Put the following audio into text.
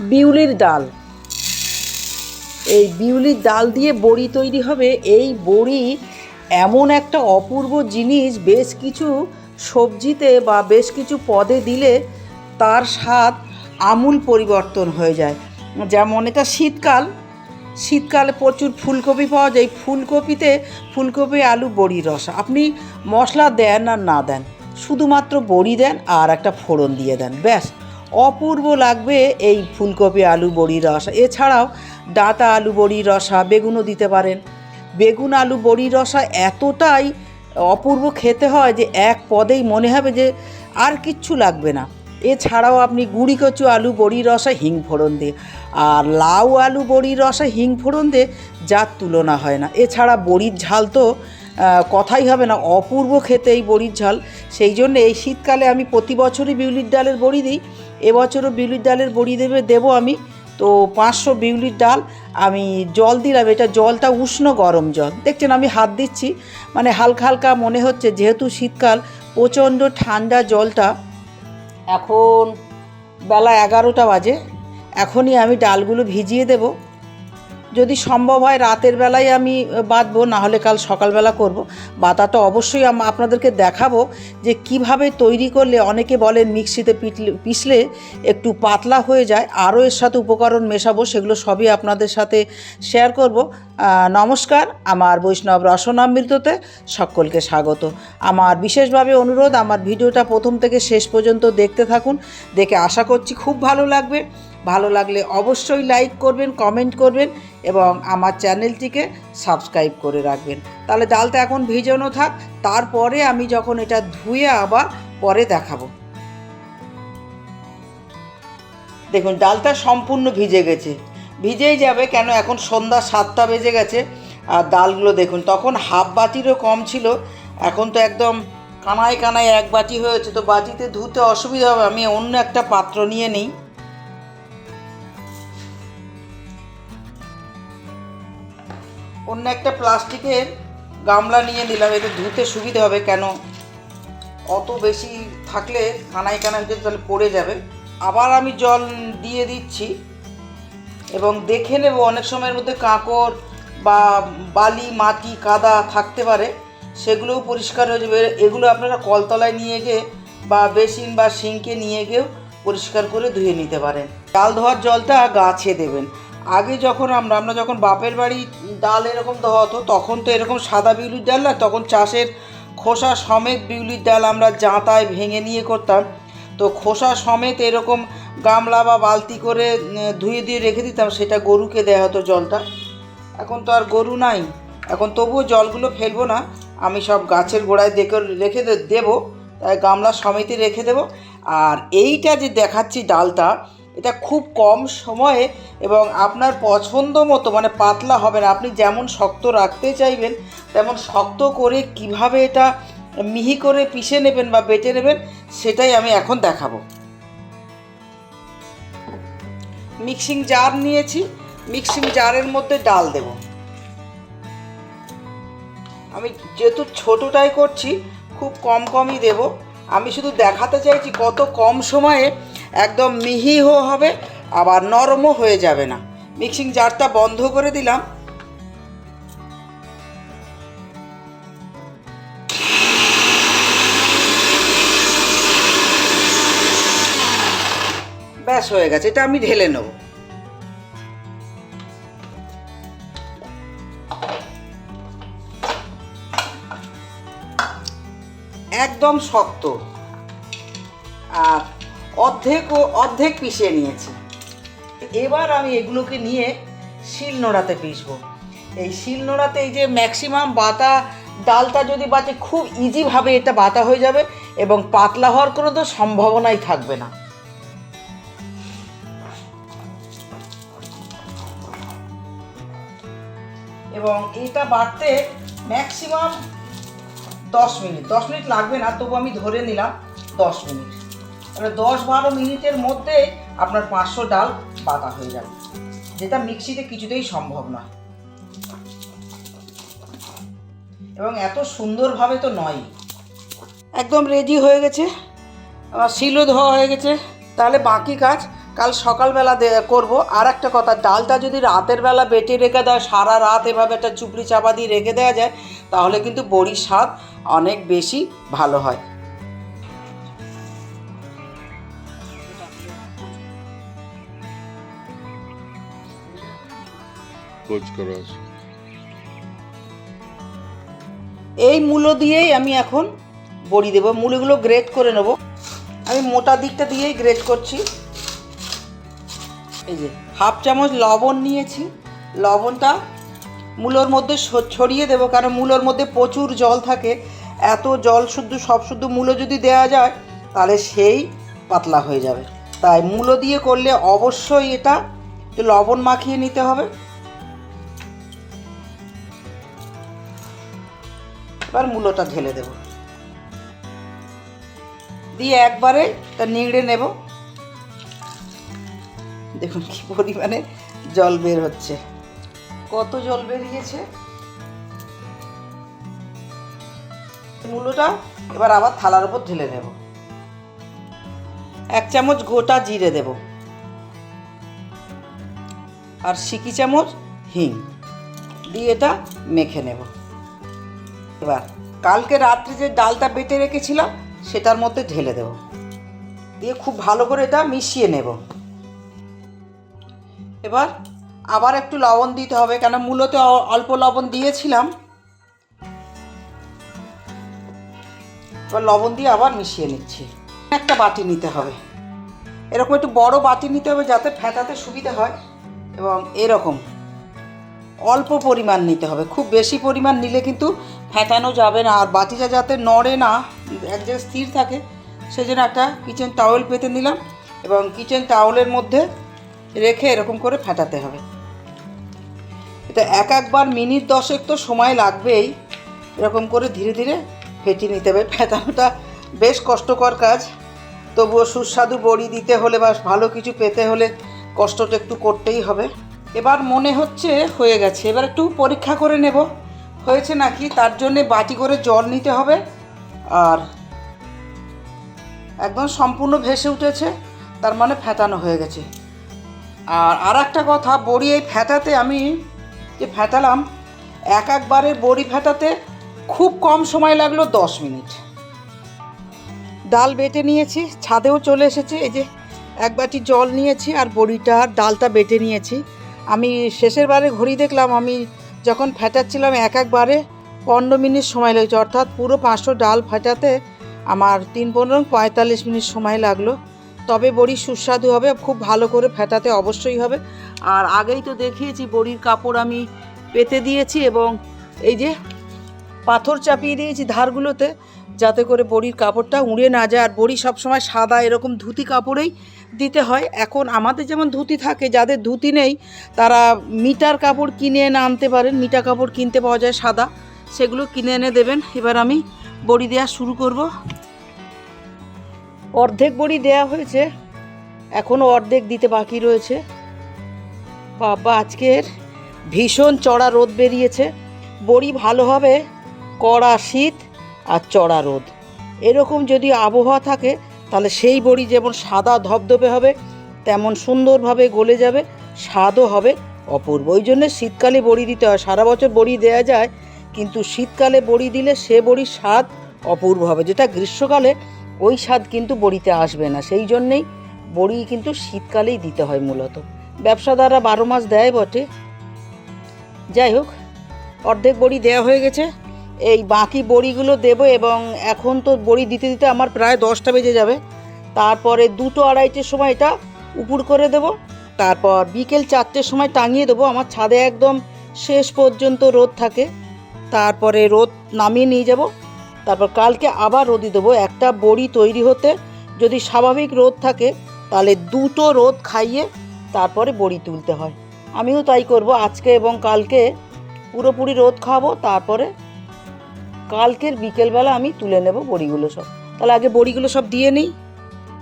বিউলির ডাল। এই বিউলির ডাল দিয়ে বড়ি তৈরি হবে। এই বড়ি এমন একটা অপূর্ব জিনিস, বেশ কিছু সবজিতে বা বেশ কিছু পদে দিলে তার স্বাদ আমূল পরিবর্তন হয়ে যায়। যেমন এটা শীতকাল। শীতকালে প্রচুর ফুলকপি পাওয়া যায়। ফুলকপিতে ফুলকপি, আলু বড়ি রস। আপনি মশলা দেন আর না দেন, শুধুমাত্র বড়ি দেন আর একটা ফোড়ন দিয়ে দেন, ব্যাস। অপূর্ব লাগবে এই ফুলকপি আলু বড়ি রসা। এছাড়াও ডাঁটা আলু বড়ি রসা বেগুনও দিতে পারেন। বেগুন আলু বড়ি রসা এতটাই অপূর্ব খেতে হয় যে এক পদেই মনে হবে যে আর কিচ্ছু লাগবে না। এছাড়াও আপনি গুঁড়ি কচু আলু বড়ি রসা হিং ফোড়ন দিয়ে আর লাউ আলু বড়ি রসা হিং ফোড়ন দিয়ে যার তুলনা হয় না। এছাড়া বড়ির ঝাল তো কথাই হবে না, অপূর্ব খেতে এই বড়ির ঝাল। সেই জন্য এই শীতকালে আমি প্রতি বছরই বিউলির ডালের বড়ি দিই। এবছরও বিউলির ডালের বড়ি দেবে, দেবো আমি। তো পাঁচশো বিউলির ডাল, আমি জল দিলাম। এটা জলটা উষ্ণ গরম জল। দেখছেন, আমি হাত দিচ্ছি। মানে হালকা হালকা মনে হচ্ছে, যেহেতু শীতকাল, প্রচণ্ড ঠান্ডা জলটা। এখন বেলা এগারোটা বাজে। এখনই আমি ডালগুলো ভিজিয়ে দেব। যদি সম্ভব হয় রাতের বেলায় আমি বাঁধবো না হলে কাল সকালবেলা করব। বাতাটা অবশ্যই আপনাদেরকে দেখাবো যে কীভাবে তৈরি করলে, অনেকে বলেন মিক্সিতে পিটলে পিষলে একটু পাতলা হয়ে যায়, আরও এর সাথে উপকরণ মেশাবো, সেগুলো সবই আপনাদের সাথে শেয়ার করব। নমস্কার, আমার বৈষ্ণব রসনামৃততে সকলকে স্বাগত। আমার বিশেষভাবে অনুরোধ, আমার ভিডিওটা প্রথম থেকে শেষ পর্যন্ত দেখতে থাকুন, দেখে আশা করছি খুব ভালো লাগবে। ভালো লাগলে অবশ্যই লাইক করবেন কমেন্ট করবেন এবং আমার চ্যানেলটিকে সাবস্ক্রাইব করে রাখবেন। তাহলে ডালটা এখন ভিজানো থাক, তারপরে আমি যখন এটা ধুয়ে আবার পরে দেখাবো। দেখুন, ডালটা সম্পূর্ণ ভিজে গেছে। ভিজেই যাবে কেন? এখন সন্ধ্যা সাতটা বেজে গেছে আর ডালগুলো দেখুন, তখন হাফ বাটিরও কম ছিল। এখন তো একদম কানায় কানায় এক বাটি হয়েছে, তো বাটিতে ধুতে অসুবিধা হবে। আমি অন্য একটা পাত্র নিয়ে নিই। অন্য একটা প্লাস্টিকের গামলা নিয়ে নিলাম, এতে ধুতে সুবিধা হবে কেন? অত বেশি থাকলে কানায় কানায় যদি তাহলে পড়ে যাবে? আবার আমি জল দিয়ে দিচ্ছি এবং দেখে নেব, অনেক সময়ের মধ্যে কাঁকড় বা বালি, মাটি, কাদা থাকতে পারে, সেগুলোও পরিষ্কার হয়ে যাবে। এগুলো আপনারা কলতলায় নিয়ে গিয়ে বা বেসিন বা সিঙ্কে নিয়ে গিয়েও পরিষ্কার করে ধুয়ে নিতে পারেন। ডাল ধোয়ার জলটা গাছে দেবেন। আগে যখন আমরা আমরা যখন বাপের বাড়ি ডাল এরকম ধোয়া হতো, তখন তো এরকম সাদা বিউলির ডাল না, তখন চাষের খোসা সমেত বিউলির ডাল আমরা জাঁতায় ভেঙে নিয়ে করতাম। তো খোসা সমেত এরকম গামলা বা বালতি করে ধুয়ে দিয়ে রেখে দিতাম, সেটা গরুকে দেওয়া হতো জলটা। এখন তো আর গরু নাই। এখন তবুও জলগুলো ফেলব না। আমি সব গাছের গোড়ায় দেখে, রেখে দেবো, তাই গামলা সমেতে রেখে দেবো। আর এইটা যে দেখাচ্ছি ডালটা এটা খুব কম সময়ে এবং আপনার পছন্দ মতো মানে পাতলা হবে না। আপনি যেমন শক্ত রাখতে চাইবেন, তেমন শক্ত করে কীভাবে এটা মিহি করে পিষে নেবেন বা বেটে নেবেন, সেটাই আমি এখন দেখাবো। মিক্সিং জার নিয়েছি। মিক্সিং জারের মধ্যে ডাল দেব। আমি যেহেতু ছোটোটাই করছি, খুব কম কমই দেব। আমি শুধু দেখাতে চাইছি কত কম সময়ে একদম মিহিও হবে, আবার নরমও হয়ে যাবে না। মিক্সিং জারটা বন্ধ করে দিলাম। ব্যাস হয়ে গেছে, এটা আমি ঢেলে নেব। একদম শক্ত। আর অর্ধেক ও অর্ধেক পিষিয়ে নিয়েছি। এবার আমি এগুলোকে নিয়ে শিল নোড়াতে পিসবো এই শিল নোড়াতে এই যে ম্যাক্সিমাম বাতা, ডালটা যদি বাটে খুব ইজিভাবে এটা বাতা হয়ে যাবে এবং পাতলা হওয়ার কোনো তো সম্ভাবনাই থাকবে না। এবং এটা বাড়তে ম্যাক্সিমাম দশ মিনিট। দশ মিনিট লাগবে না, তবু আমি ধরে নিলাম দশ মিনিট। মানে দশ বারো মিনিটের মধ্যে আপনার পাঁচশো ডাল বাটা হয়ে যাবে। যেটা মিক্সিতে কিছুতেই সম্ভব নয়। এবং এত সুন্দরভাবে তো নয়। একদম রেডি হয়ে গেছে। আমার শিলও ধোয়া হয়ে গেছে। তাহলে বাকি কাজ কাল সকালবেলা করব। আর একটা কথা, ডালটা যদি রাতের বেলা বেটে রেখে দেয়, সারা রাত এভাবে একটা চুপড়ি চাপা দিয়ে রেখে দেওয়া যায়, তাহলে কিন্তু বড়ির স্বাদ অনেক বেশি ভালো হয়। কোচ করা আছে এই মূলো দিয়েই আমি এখন বড়ি দেবো। মূলোগুলো গ্রেট করে নেব। আমি মোটা দিকটা দিয়েই গ্রেট করছি। এই যে হাফ চামচ লবণ নিয়েছি। লবণটা মূলোর মধ্যে ছড়িয়ে দেবো, কারণ মূলোর মধ্যে প্রচুর জল থাকে। এত জল শুদ্ধ, সব শুদ্ধ মূলো যদি দেওয়া যায়, তাহলে সেই পাতলা হয়ে যাবে। তাই মূলো দিয়ে করলে অবশ্যই এটা লবণ মাখিয়ে নিতে হবে। এবার মূলোটা ঢেলে দেব। দিয়ে একবারে তা নিংড়ে নেব। দেখুন কি পরিমাণে জল বের হচ্ছে। কত জল বেরিয়েছে? মূলোটা এবার আবার থালার উপর ঢেলে নেব। এক চামচ গোটা জিরে দেব। আর সিকি চামচ হিং। দিয়ে এটা মেখে নেব। এবার কালকে রাত্রে যে ডালটা বেটে রেখেছিলাম, সেটার মধ্যে ঢেলে দেব। দিয়ে খুব ভালো করে এটা মিশিয়ে নেব। এবার আবার একটু লবণ দিতে হবে, কেন মূলত অল্প লবণ দিয়েছিলাম। এবার লবণ দিয়ে আবার মিশিয়ে নিচ্ছি। একটা বাটি নিতে হবে। এরকম একটু বড় বাটি নিতে হবে যাতে ফেটাতে সুবিধা হয়, এবং এরকম অল্প পরিমাণ নিতে হবে। খুব বেশি পরিমাণ নিলে কিন্তু ফেটানো যাবে না, আর বাটিটা যাতে নড়ে না, এক জায়গায় স্থির থাকে সেই জন্য একটা কিচেন টাওয়েল পেতে নিলাম এবং কিচেন টাওয়েলের মধ্যে রেখে এরকম করে ফেটাতে হবে। এটা এক একবার মিনিট দশেক তো সময় লাগবেই, এরকম করে ধীরে ধীরে ফেটিয়ে নিতে হবে। ফেটানোটা বেশ কষ্টকর কাজ, তবুও সুস্বাদু বড়ি দিতে হলে বা ভালো কিছু পেতে হলে কষ্টটা একটু করতেই হবে। এবার মনে হচ্ছে হয়ে গেছে, এবার একটু পরীক্ষা করে নেব। হয়েছে নাকি? তার জন্যে বাটি করে জল নিতে হবে। আর একদম সম্পূর্ণ ভেসে উঠেছে, তার মানে ফেটানো হয়ে গেছে। আর আর একটা কথা, বড়ি এই ফেটাতে আমি যে ফেটালাম, এক একবারে বড়ি ফেটাতে খুব কম সময় লাগল, দশ মিনিট। ডাল বেটে নিয়েছি, ছাদেও চলে এসেছে, এই যে এক বাটি জল নিয়েছি আর বড়িটা, ডালটা বেটে নিয়েছি। আমি শেষের বারে ঘড়ি দেখলাম, আমি যখন ফেটাচ্ছিলাম এক একবারে, পনেরো মিনিট সময় লেগেছে। অর্থাৎ পুরো পাঁচশো ডাল ফেটাতে আমার তিন পনেরো পঁয়তাল্লিশ মিনিট সময় লাগল। তবে বড়ি সুস্বাদু হবে, খুব ভালো করে ফেটাতে অবশ্যই হবে। আর আগেই তো দেখিয়েছি, বড়ির কাপড় আমি পেতে দিয়েছি এবং এই যে পাথর চাপিয়ে দিয়েছি ধারগুলোতে যাতে করে বড়ির কাপড়টা উড়ে না যায়। আর বড়ি সবসময় সাদা এরকম ধুতি কাপড়েই দিতে হয়। এখন আমাদের যেমন ধুতি থাকে, যাদের ধুতি নেই, তারা মিটার কাপড় কিনে এনে আনতে পারেন। মিটার কাপড় কিনতে পাওয়া যায় সাদা। সেগুলো কিনে এনে দেবেন। এবার আমি বড়ি দেওয়া শুরু করব। অর্ধেক বড়ি দেয়া হয়েছে। এখনও অর্ধেক দিতে বাকি রয়েছে। বাবা, আজকের ভীষণ চড়া রোদ বেরিয়েছে। বড়ি ভালো হবে। কড়া শীত। আর চড়া রোদ। এরকম যদি আবহাওয়া থাকে, তাহলে সেই বড়ি যেমন সাদা ধবধবে হবে, তেমন সুন্দরভাবে গলে যাবে, স্বাদও হবে অপূর্ব। ওই জন্য শীতকালে বড়ি দিতে হয়। সারা বছর বড়ি দেওয়া যায়, কিন্তু শীতকালে বড়ি দিলে সে বড়ির স্বাদ অপূর্ব হবে। যেটা গ্রীষ্মকালে ওই স্বাদ কিন্তু বড়িতে আসবে না। সেই জন্যেই বড়ি কিন্তু শীতকালেই দিতে হয় মূলত। ব্যবসাদাররা বারো মাস দেয় বটে। যাই হোক, অর্ধেক বড়ি দেওয়া হয়ে গেছে। এই বাকি বড়িগুলো দেবো এবং এখন তো বড়ি দিতে দিতে আমার প্রায় দশটা বেজে যাবে। তারপরে দুটো আড়াইটের সময় এটা উপুর করে দেব। তারপর বিকেল চারটের সময় টাঙিয়ে দেবো। আমার ছাদে একদম শেষ পর্যন্ত রোদ থাকে। তারপরে রোদ নামিয়ে নিয়ে যাব। তারপর কালকে আবার রোদি দেবো। একটা বড়ি তৈরি হতে যদি স্বাভাবিক রোদ থাকে, তাহলে দুটো রোদ খাইয়ে তারপরে বড়ি তুলতে হয়। আমিও তাই করব। আজকে এবং কালকে পুরোপুরি রোদ খাব তারপরে কালকের বিকেলবেলা আমি তুলে নেব বড়িগুলো সব। তাহলে আগে বড়িগুলো সব দিয়ে নিই।